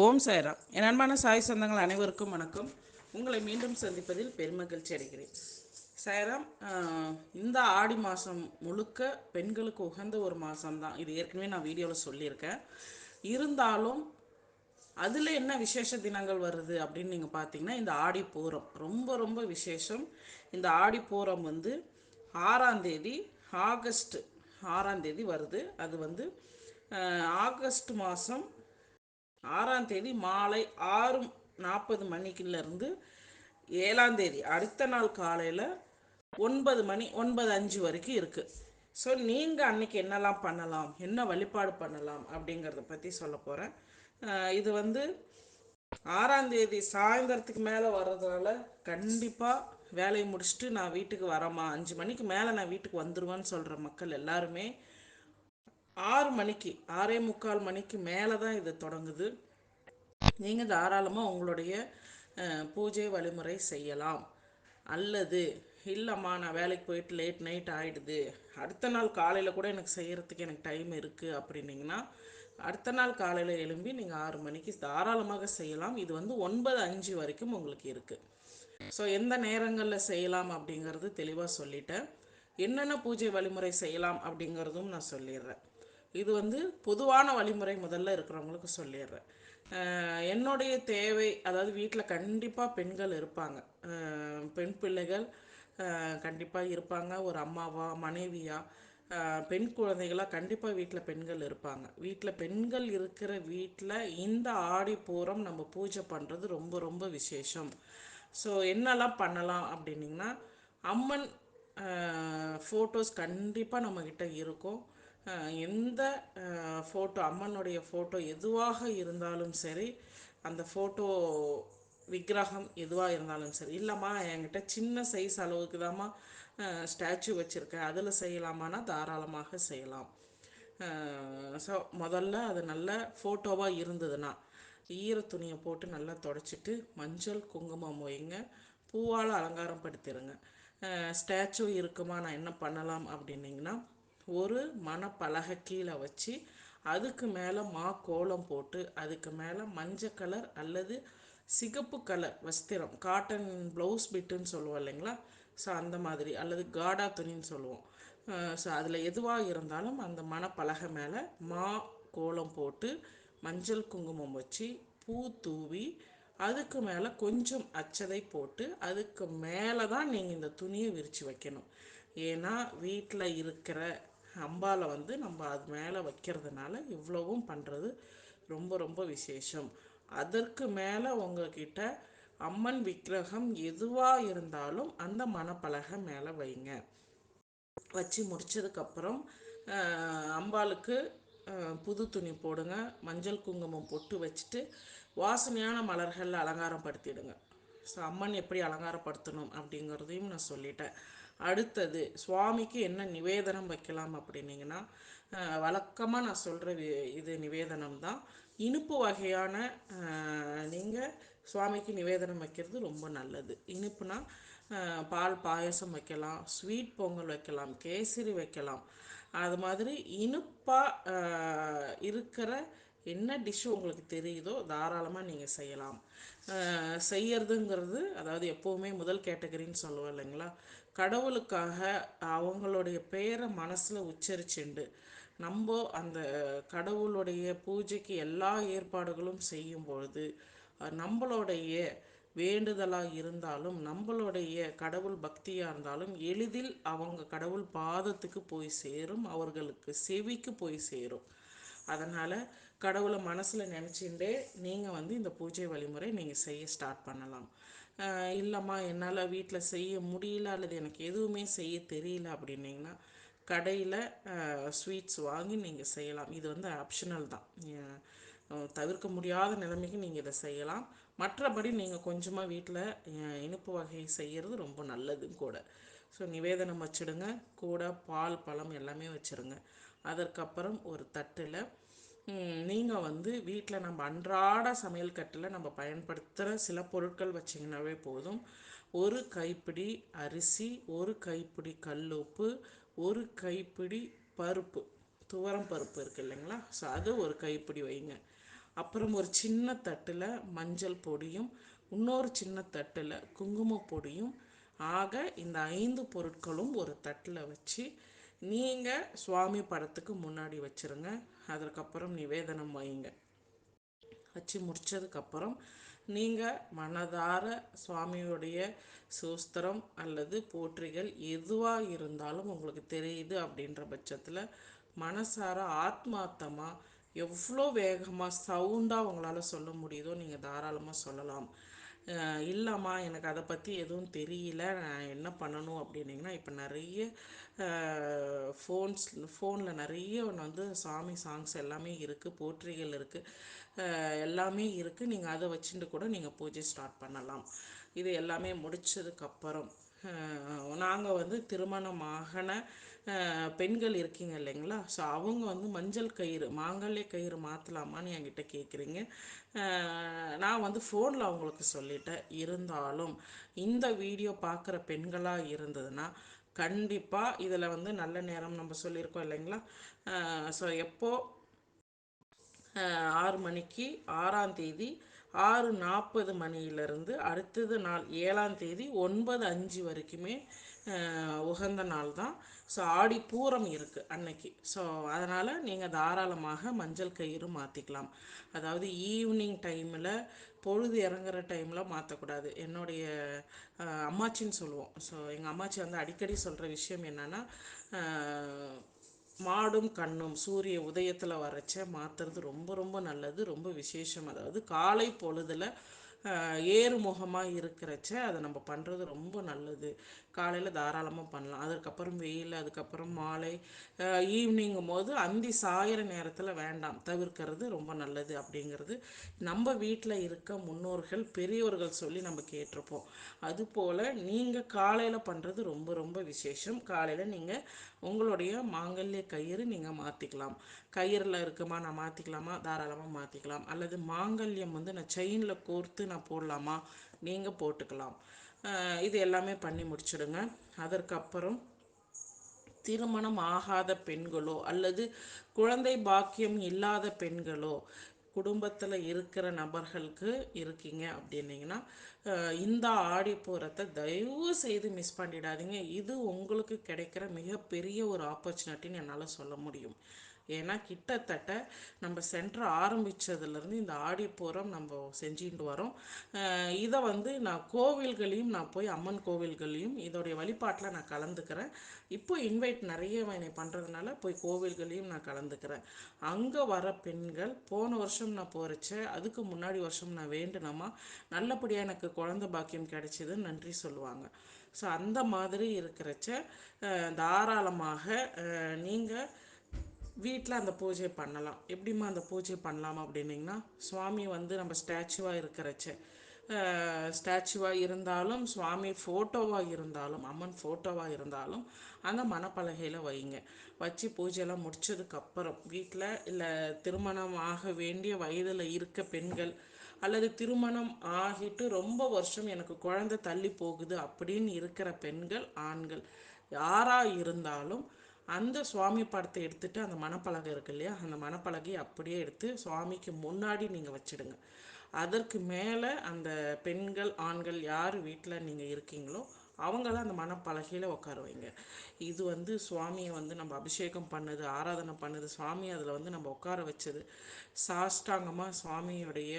ஓம் சாய்ராம். என் அன்பான சாய் சொந்தங்கள் அனைவருக்கும் வணக்கம். உங்களை மீண்டும் சந்திப்பதில் பெருமகிழ்ச்சி அடைகிறேன். சாய்ராம் இந்த ஆடி மாதம் முழுக்க பெண்களுக்கு உகந்த ஒரு மாதம்தான் இது ஏற்கனவே நான் வீடியோவில் சொல்லியிருக்கேன். இருந்தாலும் அதில் என்ன விசேஷ தினங்கள் வருது அப்படின்னு நீங்கள் பார்த்தீங்கன்னா இந்த ஆடி பூரம். ரொம்ப ரொம்ப விசேஷம். இந்த ஆடி பூரம் வந்து ஆறாம் தேதி ஆகஸ்ட் ஆறாம் தேதி வருது. அது வந்து ஆகஸ்ட் மாதம் ஆறாம் தேதி மாலை ஆறு நாற்பது மணிக்குள்ளேருந்து ஏழாம் தேதி அடுத்த நாள் காலையில் ஒன்பது மணி ஒன்பது அஞ்சு வரைக்கும் இருக்குது ஸோ நீங்கள் அன்னைக்கு என்னெல்லாம் பண்ணலாம் என்ன வழிபாடு பண்ணலாம் அப்படிங்கிறத பற்றி சொல்ல போகிறேன் இது வந்து ஆறாம் தேதி சாயந்தரத்துக்கு மேலே வர்றதுனால கண்டிப்பாக வேலையை முடிச்சுட்டு நான் வீட்டுக்கு வரேம்மா. அஞ்சு மணிக்கு மேலே நான் வீட்டுக்கு வந்துடுவேன்னு சொல்கிற மக்கள் எல்லாருமே ஆறு மணிக்கு ஆறே முக்கால் மணிக்கு மேலே தான் இது தொடங்குது. நீங்கள் தாராளமாக உங்களுடைய பூஜை வழிமுறை செய்யலாம். அல்லது இல்லைம்மா நான் வேலைக்கு போயிட்டு லேட் நைட் ஆகிடுது அடுத்த நாள் காலையில் கூட எனக்கு செய்கிறதுக்கு எனக்கு டைம் இருக்குது அப்படின்னிங்கன்னா அடுத்த நாள் காலையில் எழும்பி நீங்கள் ஆறு மணிக்கு தாராளமாக செய்யலாம். இது வந்து ஒன்பது அஞ்சு வரைக்கும் உங்களுக்கு இருக்குது ஸோ எந்த நேரங்களில் செய்யலாம் அப்படிங்கிறது தெளிவாக சொல்லிட்டேன். என்னென்ன பூஜை வழிமுறை செய்யலாம் அப்படிங்கிறதும் நான் சொல்லிடுறேன். இது வந்து பொதுவான வழிமுறை முதல்ல இருக்கிறவங்களுக்கு சொல்லிடுறேன். என்னுடைய தேவை அதாவது வீட்டில் கண்டிப்பாக பெண்கள் இருப்பாங்க. பெண் பிள்ளைகள் கண்டிப்பாக இருப்பாங்க. ஒரு அம்மாவா மனைவியா பெண் குழந்தைகளாக கண்டிப்பாக வீட்டில் பெண்கள் இருப்பாங்க. வீட்டில் பெண்கள் இருக்கிற வீட்டில் இந்த ஆடி பூரம் நம்ம பூஜை பண்ணுறது ரொம்ப ரொம்ப விசேஷம். ஸோ என்னெல்லாம் பண்ணலாம் அப்படின்னிங்கன்னா அம்மன் ஃபோட்டோஸ் கண்டிப்பாக நம்மக்கிட்ட இருக்கும். எந்த ஃபோட்டோ அம்மனுடைய ஃபோட்டோ எதுவாக இருந்தாலும் சரி அந்த ஃபோட்டோ விக்கிரகம் எதுவாக இருந்தாலும் சரி இல்லைம்மா என்கிட்ட சின்ன சைஸ் அளவுக்கு தாம்மா ஸ்டாச்சு வச்சுருக்கேன். அதில் செய்யலாமான்னா தாராளமாக செய்யலாம். ஸோ முதல்ல அது நல்ல ஃபோட்டோவாக இருந்ததுன்னா ஈர துணியை போட்டு நல்லா தொடச்சிட்டு மஞ்சள் குங்குமம் வைங்க பூவால் அலங்காரம் படுத்திடுங்க ஸ்டாச்சு இருக்குமா நான் என்ன பண்ணலாம் அப்படின்னிங்கன்னா ஒரு மணப்பலகை கீழே வச்சு அதுக்கு மேலே மா கோலம் போட்டு அதுக்கு மேலே மஞ்சள் கலர் அல்லது சிகப்பு கலர் வஸ்திரம் காட்டன் ப்ளவுஸ் பிட்டுன்னு சொல்லுவோம் இல்லைங்களா? ஸோ அந்த மாதிரி. அல்லது காடா துணின்னு சொல்லுவோம். ஸோ அதில் எதுவாக இருந்தாலும் அந்த மணப்பலகை மேலே மா கோலம் போட்டு மஞ்சள் குங்குமம் வச்சு பூ தூவி அதுக்கு மேலே கொஞ்சம் அச்சதை போட்டு அதுக்கு மேலே தான் நீங்கள் இந்த துணியை விரித்து வைக்கணும். ஏன்னா வீட்டில் இருக்கிற அம்பாவை வந்து நம்ம அது மேலே வைக்கிறதுனால இவ்வளவும் பண்ணுறது ரொம்ப ரொம்ப விசேஷம். அதற்கு மேலே உங்ககிட்ட அம்மன் விக்கிரகம் எதுவாக இருந்தாலும் அந்த மணப்பலகை மேலே வைங்க. வச்சு முடிச்சதுக்கப்புறம் அம்பாளுக்கு புது துணி போடுங்க மஞ்சள் குங்குமம் பொட்டு வச்சுட்டு வாசனையான மலர்கள் அலங்காரம் படுத்திடுங்க ஸோ அம்மன் எப்படி அலங்காரப்படுத்தணும் அப்படிங்கிறதையும் நான் சொல்லிட்டேன். அடுத்தது சுவாமிக்கு என்ன நிவேதனம் வைக்கலாம் அப்படின்னீங்கன்னா வழக்கமாக நான் சொல்கிற இது நிவேதனம் தான் இனிப்பு வகையான நீங்கள் சுவாமிக்கு நிவேதனம் வைக்கிறது ரொம்ப நல்லது. இனிப்புனா பால் பாயசம் வைக்கலாம் ஸ்வீட் பொங்கல் வைக்கலாம் கேசரி வைக்கலாம். அது மாதிரி இனிப்பாக இருக்கிற என்ன டிஷ்ஷு உங்களுக்கு தெரியுதோ தாராளமாக நீங்கள் செய்யலாம். செய்யறதுங்கிறது அதாவது எப்போவுமே முதல் கேட்டகரின்னு சொல்லுவோம் இல்லைங்களா? கடவுளுக்காக அவங்களுடைய பெயரை மனசில் உச்சரிச்சுண்டு நம்ம அந்த கடவுளுடைய பூஜைக்கு எல்லா ஏற்பாடுகளும் செய்யும் பொழுது நம்மளுடைய வேண்டுதலாக இருந்தாலும் நம்மளுடைய கடவுள் பக்தியாக இருந்தாலும் எளிதில் அவங்க கடவுள் பாதத்துக்கு போய் சேரும் அவர்களுக்கு செவிக்கு போய் சேரும். அதனால் கடவுளை மனசில் நினச்சிண்டே நீங்கள் வந்து இந்த பூஜை வழிமுறை நீங்கள் செய்ய ஸ்டார்ட் பண்ணலாம். இல்லைம்மா என்னால் வீட்டில் செய்ய முடியல அல்லது எனக்கு எதுவுமே செய்ய தெரியல அப்படின்னிங்கன்னா கடையில் ஸ்வீட்ஸ் வாங்கி நீங்கள் செய்யலாம். இது வந்து ஆப்ஷனல் தான். தவிர்க்க முடியாத நிலைமைக்கு நீங்கள் இதை செய்யலாம். மற்றபடி நீங்கள் கொஞ்சமாக வீட்டில் இனிப்பு வகை செய்கிறது ரொம்ப நல்லதும் கூட. ஸோ நிவேதனம் வச்சுடுங்க. கூட பால் பழம் எல்லாமே வச்சுருங்க. அதற்கப்புறம் ஒரு தட்டில் நீங்கள் வந்து வீட்டில் நம்ம அன்றாட சமையல் கட்டில் நம்ம பயன்படுத்துகிற சில பொருட்கள் வச்சிங்கனாவே போதும். ஒரு கைப்பிடி அரிசி ஒரு கைப்பிடி கல்லுப்பு ஒரு கைப்பிடி பருப்பு துவரம் பருப்பு இருக்குது இல்லைங்களா? ஸோ அது ஒரு கைப்பிடி வைங்க. அப்புறம் ஒரு சின்ன தட்டில் மஞ்சள் பொடியும் இன்னொரு சின்ன தட்டில் குங்கும பொடியும். ஆக இந்த ஐந்து பொருட்களும் ஒரு தட்டில் வச்சு நீங்கள் சுவாமி படத்துக்கு முன்னாடி வச்சுருங்க. அதற்கப்புறம் நிவேதனம் வைங்க வச்சு முடித்ததுக்கப்புறம் நீங்கள் மனதார சுவாமியுடைய சூஸ்திரம் அல்லது போற்றிகள் எதுவாக இருந்தாலும் உங்களுக்கு தெரியுது அப்படின்ற பட்சத்தில் மனசார ஆத்மார்த்தமாக எவ்வளோ வேகமாக சவுண்டாக உங்களால் சொல்ல முடியுதோ நீங்கள் தாராளமாக சொல்லலாம். இல்லைம்மா எனக்கு அதை பற்றி எதுவும் தெரியல. நான் என்ன பண்ணணும் அப்படின்னீங்கன்னா இப்போ நிறைய ஃபோன்ஸ் ஃபோனில் நிறைய ஒன்று வந்து சாமி சாங்ஸ் எல்லாமே இருக்குது போற்றிகள் இருக்குது எல்லாமே இருக்குது நீங்கள் அதை வச்சுட்டு கூட நீங்கள் பூஜை ஸ்டார்ட் பண்ணலாம். இது எல்லாமே முடித்ததுக்கப்புறம் நாங்கள் வந்து திருமணம் ஆகின பெண்கள் இருக்கீங்க இல்லைங்களா? ஸோ அவங்க வந்து மஞ்சள் கயிறு மாங்கல்ய கயிறு மாற்றலாமான்னு என்கிட்ட கேட்குறீங்க நான் வந்து ஃபோனில் அவங்களுக்கு சொல்லிட்டேன். இருந்தாலும் இந்த வீடியோ பார்க்குற பெண்களாக இருந்ததுன்னா கண்டிப்பாக இதில் வந்து நல்ல நேரம் நம்ம சொல்லியிருக்கோம் இல்லைங்களா? ஸோ எப்போது ஆறு மணிக்கு ஆறாம் தேதி ஆறு நாற்பது மணியிலிருந்து அடுத்தது நாள் ஏழாம் தேதி ஒன்பது அஞ்சு வரைக்குமே உகந்த நாள் தான். ஸோ ஆடி பூரம் இருக்குது அன்னைக்கு. ஸோ அதனால் நீங்கள் தாராளமாக மஞ்சள் கயிறு மாற்றிக்கலாம் அதாவது ஈவினிங் டைமில் பொழுது இறங்குற டைமில் மாற்றக்கூடாது என்னுடைய அம்மாச்சின்னு சொல்லுவோம். ஸோ எங்கள் அம்மாச்சி வந்து அடிக்கடி சொல்கிற விஷயம் என்னென்னா மாடும் கண்ணும் சூரிய உதயத்தில் வரைச்ச மாற்றுறது ரொம்ப ரொம்ப நல்லது ரொம்ப விசேஷம். அதாவது காலை பொழுதில் ஏறுமுகமாக இருக்கிறச்ச அதை நம்ம பண்ணுறது ரொம்ப நல்லது. காலையில் தாராளமாக பண்ணலாம். அதுக்கப்புறம் வெயில் அதுக்கப்புறம் மாலை ஈவினிங்கும் போது அந்தி சாயிற நேரத்தில் வேண்டாம். தவிர்க்கிறது ரொம்ப நல்லது அப்படிங்கிறது நம்ம வீட்டில் இருக்க முன்னோர்கள் பெரியோர்கள் சொல்லி நம்ம கேட்டிருப்போம். அதுபோல் நீங்கள் காலையில் பண்ணுறது ரொம்ப ரொம்ப விசேஷம். காலையில் நீங்கள் உங்களுடைய மாங்கல்ய கயிறு நீங்கள் மாற்றிக்கலாம் கயிறில் இருக்குமா நான் மாற்றிக்கலாமா தாராளமாக மாற்றிக்கலாம் அல்லது மாங்கல்யம் வந்து நான் செயினில் கோர்த்து நான் போடலாமா? நீங்கள் போட்டுக்கலாம். இது எல்லாமே பண்ணி முடிச்சுடுங்க. அதற்கப்புறம் திருமணம் ஆகாத பெண்களோ அல்லது குழந்தை பாக்கியம் இல்லாத பெண்களோ குடும்பத்தில் இருக்கிற நபர்களுக்கு இருக்கீங்க அப்படின்னீங்கன்னா இந்த ஆடி போகிறத தயவு செய்து மிஸ் பண்ணிடாதீங்க. இது உங்களுக்கு கிடைக்கிற மிகப்பெரிய ஒரு ஆப்பர்ச்சுனிட்டின்னு என்னால் சொல்ல முடியும். ஏன்னா கிட்டத்தட்ட நம்ம சென்டர் ஆரம்பித்ததுலேருந்து இந்த ஆடிப்பூரம் நம்ம செஞ்சுட்டு வரோம். இதை வந்து நான் கோவில்களையும் நான் போய் அம்மன் கோவில்களையும் இதோடைய வழிபாட்டில் நான் கலந்துக்கிறேன். இப்போ இன்வைட் நிறைய என்னை பண்ணுறதுனால போய் கோவில்களையும் நான் கலந்துக்கிறேன். அங்கே வர பெண்கள் போன வருஷம் நான் போகிறச்ச அதுக்கு முன்னாடி வருஷம் நான் வேண்டுனமா நல்லபடியாக எனக்கு குழந்த பாக்கியம் கிடைச்சிதுன்னு நன்றி சொல்லுவாங்க. ஸோ அந்த மாதிரி இருக்கிறச்ச தாராளமாக நீங்கள் வீட்டில் அந்த பூஜை பண்ணலாம். எப்படிம்மா அந்த பூஜை பண்ணலாம் அப்படின்னிங்கன்னா சுவாமி வந்து நம்ம ஸ்டாச்சுவாக இருக்கிறச்ச ஸ்டாச்சுவாக இருந்தாலும் சுவாமி ஃபோட்டோவாக இருந்தாலும் அம்மன் ஃபோட்டோவாக இருந்தாலும் அந்த மணப்பலகையில் வைங்க. வச்சு பூஜையெல்லாம் முடிச்சதுக்கப்புறம் வீட்டில் இல்லை திருமணம் ஆக வேண்டிய வயதில் இருக்க பெண்கள் அல்லது திருமணம் ஆகிட்டு ரொம்ப வருஷம் எனக்கு குழந்தை தள்ளி போகுது அப்படின்னு இருக்கிற பெண்கள் ஆண்கள் யாராக இருந்தாலும் அந்த சுவாமி படத்தை எடுத்துகிட்டு அந்த மணப்பலகை இருக்கு இல்லையா? அந்த மணப்பலகையை அப்படியே எடுத்து சுவாமிக்கு முன்னாடி நீங்கள் வச்சுடுங்க. அதற்கு மேலே அந்த பெண்கள் ஆண்கள் யார் வீட்டில் நீங்கள் இருக்கீங்களோ அவங்கள அந்த மனப்பலகையில் உட்கார வைங்க. இது வந்து சுவாமியை வந்து நம்ம அபிஷேகம் பண்ணுது ஆராதனை பண்ணுது சுவாமி அதில் வந்து நம்ம உட்கார வச்சது. சாஷ்டாங்கமாக சுவாமியுடைய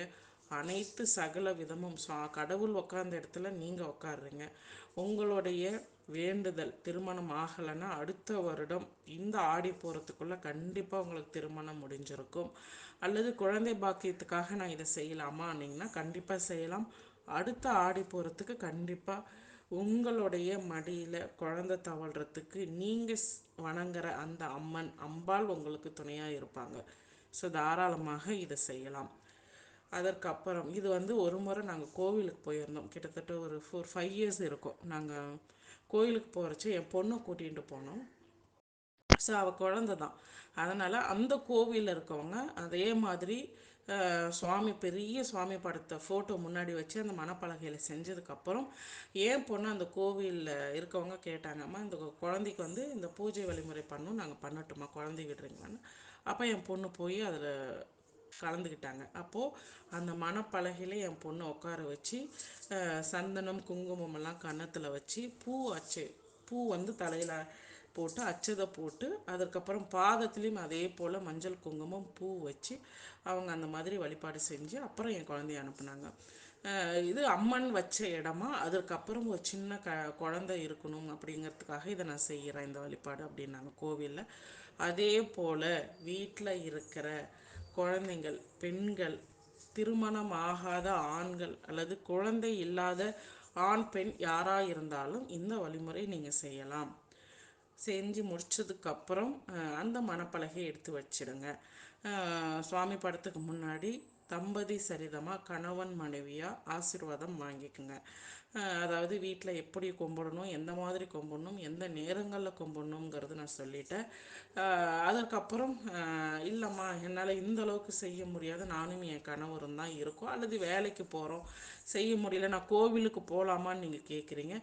அனைத்து சகல விதமும் சா கடவுள் உட்கார்ந்த இடத்துல நீங்கள் உட்காருறீங்க உங்களுடைய வேண்டுதல் திருமணம் ஆகலைன்னா அடுத்த வருடம் இந்த ஆடி போகிறதுக்குள்ளே கண்டிப்பாக உங்களுக்கு திருமணம் முடிஞ்சிருக்கும். அல்லது குழந்தை பாக்கியத்துக்காக நான் இதை செய்யலாமான்னிங்கன்னா கண்டிப்பாக செய்யலாம். அடுத்த ஆடி போகிறதுக்கு கண்டிப்பாக உங்களுடைய மடியில் குழந்தை தவழ்கிறதுக்கு நீங்கள் வணங்குற அந்த அம்மன் அம்பாள் உங்களுக்கு துணையாக இருப்பாங்க. ஸோ தாராளமாக இதை செய்யலாம். அதற்கப்புறம் இது வந்து ஒரு முறை நாங்கள் கோவிலுக்கு போயிருந்தோம். கிட்டத்தட்ட ஒரு ஃபோர் ஃபைவ் இயர்ஸ் இருக்கும். நாங்கள் கோயிலுக்கு போகிறச்ச என் பொண்ணை கூட்டிகிட்டு போனோம். ஸோ அவள் குழந்த தான். அதனால் அந்த கோவிலில் இருக்கவங்க அதே மாதிரி சுவாமி பெரிய சுவாமி படத்தை ஃபோட்டோ முன்னாடி வச்சு அந்த மணப்பலகையில் செஞ்சதுக்கப்புறம் ஏன் பொண்ணு அந்த கோவிலில் இருக்கவங்க கேட்டாங்கம்மா இந்த குழந்தைக்கு வந்து இந்த பூஜை வழிமுறை பண்ணணும் நாங்கள் பண்ணட்டுமா குழந்தை விடுறீங்களான்னு. அப்போ என் பொண்ணு போய் அதில் கலந்துக்கிட்டாங்க. அப்போது அந்த மணப்பலகையில் என் பொண்ணை உட்கார வச்சு சந்தனம் குங்குமம் எல்லாம் கன்னத்தில் வச்சு பூ அச்சு பூ வந்து தலையில் போட்டு அச்சதை போட்டு அதுக்கப்புறம் பாதத்துலேயும் அதே போல் மஞ்சள் குங்குமம் பூ வச்சு அவங்க அந்த மாதிரி வழிபாடு செஞ்சு அப்புறம் என் குழந்தைய அனுப்புனாங்க. இது அம்மன் வச்ச இடமா அதற்கப்புறம் ஒரு சின்ன க குழந்தை இருக்கணும் அப்படிங்கிறதுக்காக இதை நான் செய்கிறேன் இந்த வழிபாடு அப்படின்னாங்க கோவிலில். அதே போல் வீட்டில் இருக்கிற குழந்தைங்கள் பெண்கள் திருமணம் ஆகாத ஆண்கள் அல்லது குழந்தை இல்லாத ஆண் பெண் யாராக இருந்தாலும் இந்த வழிமுறை நீங்கள் செய்யலாம். செஞ்சு முடிச்சதுக்கப்புறம் அந்த மணப்பலகையை எடுத்து வச்சிடுங்க. சுவாமி படத்துக்கு முன்னாடி தம்பதி சரிதமாக கணவன் மனைவியாக ஆசீர்வாதம் வாங்கிக்கோங்க. அதாவது வீட்டில் எப்படி கும்பிடணும் எந்த மாதிரி கும்பிடணும் எந்த நேரங்களில் கும்பிடணுங்கிறது நான் சொல்லிட்டேன். அதற்கப்புறம் இல்லைம்மா என்னால் இந்த அளவுக்கு செய்ய முடியாது. நானும் என் கணவரும் தான் இருக்கோம். அல்லது வேலைக்கு போகிறோம் செய்ய முடியல. நான் கோவிலுக்கு போகலாமான்னு நீங்கள் கேட்குறீங்க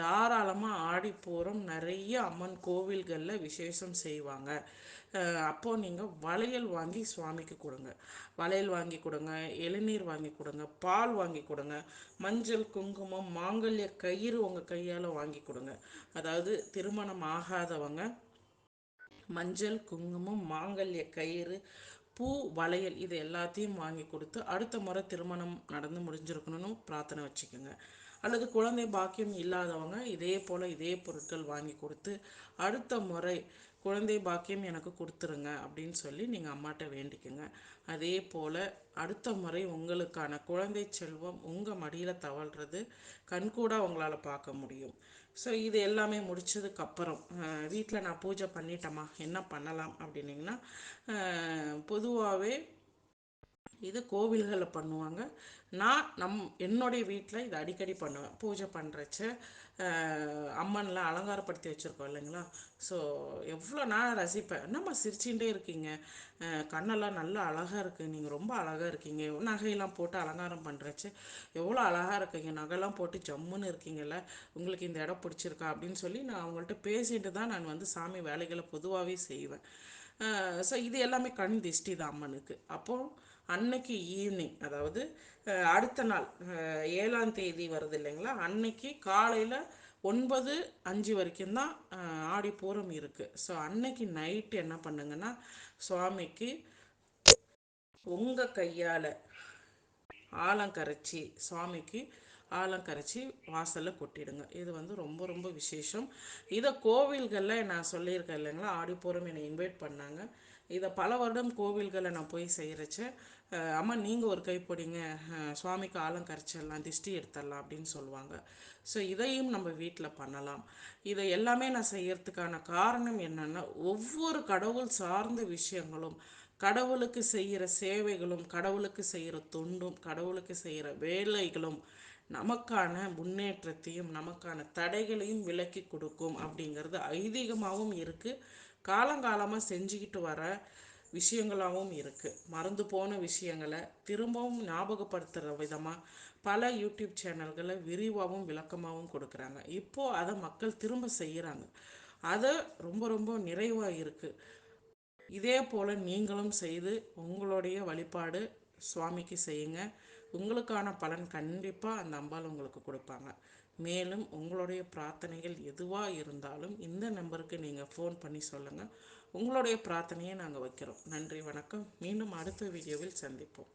தாராளமாக ஆடிப்பூரம். நிறைய அம்மன் கோவில்களில் விசேஷம் செய்வாங்க. அப்போது நீங்கள் வளையல் வாங்கி சுவாமிக்கு கொடுங்க. வளையல் வாங்கி கொடுங்க இளநீர் வாங்கி கொடுங்க பால் வாங்கி கொடுங்க மஞ்சள் குங்குமம் மாங்கல்ய கயிறு உங்கள் கையால் வாங்கி கொடுங்க. அதாவது திருமணம் ஆகாதவங்க மஞ்சள் குங்குமம் மாங்கல்ய கயிறு பூ வளையல் இது எல்லாத்தையும் வாங்கி கொடுத்து அடுத்த முறை திருமணம் நடந்து முடிஞ்சிருக்கணும்னு பிரார்த்தனை வச்சுக்கோங்க. அல்லது குழந்தை பாக்கியம் இல்லாதவங்க இதே போல் இதே பொருட்கள் வாங்கி கொடுத்து அடுத்த முறை குழந்தை பாக்கியம் எனக்கு கொடுத்துருங்க அப்படின்னு சொல்லி நீங்கள் அம்மாட்ட வேண்டிக்கோங்க. அதே போல் அடுத்த முறை உங்களுக்கான குழந்தை செல்வம் உங்கள் மடியில் தவழ்கிறது கண்கூடாக உங்களால் பார்க்க முடியும். ஸோ இது எல்லாமே முடித்ததுக்கப்புறம் வீட்டில் நான் பூஜை பண்ணிட்டேம்மா என்ன பண்ணலாம் அப்படின்னிங்கன்னா பொதுவாகவே இது கோவில்களில் பண்ணுவாங்க. நான் நம் என்னுடைய வீட்டில் இதை அடிக்கடி பண்ணுவேன் பூஜை பண்ணுறச்ச அம்மன்லாம் அலங்காரப்படுத்தி வச்சுருக்கோம் இல்லைங்களா? ஸோ எவ்வளோ நான் ரசிப்பேன். என்னம்மா சிரிச்சுட்டே இருக்கீங்க? கண்ணெல்லாம் நல்லா அழகாக இருக்குது நீங்கள் ரொம்ப அழகாக இருக்கீங்க. நகையெல்லாம் போட்டு அலங்காரம் பண்ணுறச்சு எவ்வளோ அழகாக இருக்கீங்க. நகைலாம் போட்டு ஜம்முன்னு இருக்கீங்கல்ல. உங்களுக்கு இந்த இடம் பிடிச்சிருக்கா? அப்படின்னு சொல்லி நான் அவங்கள்ட்ட பேசிட்டு தான் நான் வந்து சாமி வேலைகளை பொதுவாகவே செய்வேன். ஸோ இது எல்லாமே கண் திஷ்டி தான் அம்மனுக்கு. அப்போது அன்னைக்கு ஈவினிங் அதாவது அடுத்த நாள் ஏழாம் தேதி வருது இல்லைங்களா? அன்னைக்கு காலையில் ஒன்பது அஞ்சு வரைக்கும் தான் ஆடிப்பூரம் இருக்குது ஸோ அன்னைக்கு நைட்டு என்ன பண்ணுங்கன்னா சுவாமிக்கு உங்கள் கையால் ஆலங்கரைச்சி சுவாமிக்கு ஆலங்கரைச்சி வாசலில் கொட்டிடுங்க. இது வந்து ரொம்ப ரொம்ப விசேஷம். இதை கோவில்களில் நான் சொல்லியிருக்கேன் இல்லைங்களா? ஆடிப்பூரம் என்னை இன்வைட் பண்ணாங்க. இதை பல வருடம் கோவில்களில் நான் போய் செய்கிறச்ச அம்மா நீங்கள் ஒரு கை போடிங்க. சுவாமிக்கு ஆலம் கரைச்சிடலாம் திஷ்டி எடுத்துடலாம் அப்படின்னு சொல்லுவாங்க. ஸோ இதையும் நம்ம வீட்டில் பண்ணலாம். இதை எல்லாமே நான் செய்யறதுக்கான காரணம் என்னென்னா ஒவ்வொரு கடவுள் சார்ந்த விஷயங்களும் கடவுளுக்கு செய்கிற சேவைகளும் கடவுளுக்கு செய்கிற தொண்டும் கடவுளுக்கு செய்கிற வேலைகளும் நமக்கான முன்னேற்றத்தையும் நமக்கான தடைகளையும் விலக்கி கொடுக்கும் அப்படிங்கிறது ஐதீகமாகவும் இருக்குது காலங்காலமாக செஞ்சுக்கிட்டு வர விஷயங்களாகவும் இருக்குது மறந்து போன விஷயங்களை திரும்பவும் ஞாபகப்படுத்துகிற விதமாக பல யூடியூப் சேனல்களை விரிவாகவும் விளக்கமாகவும் கொடுக்குறாங்க. இப்போது அதை மக்கள் திரும்ப செய்கிறாங்க அதை ரொம்ப ரொம்ப நிறைவாக இருக்குது இதே போல் நீங்களும் செய்து உங்களுடைய வழிபாடு சுவாமிக்கு செய்யுங்க. உங்களுக்கான பலன் கண்டிப்பாக அந்த அம்பாள் உங்களுக்கு கொடுப்பாங்க. மேலும் உங்களுடைய பிரார்த்தனைகள் எதுவாக இருந்தாலும் இந்த நம்பருக்கு நீங்கள் ஃபோன் பண்ணி சொல்லுங்கள் உங்களுடைய பிரார்த்தனையை நாங்கள் வைக்கிறோம். நன்றி வணக்கம். மீண்டும் அடுத்த வீடியோவில் சந்திப்போம்.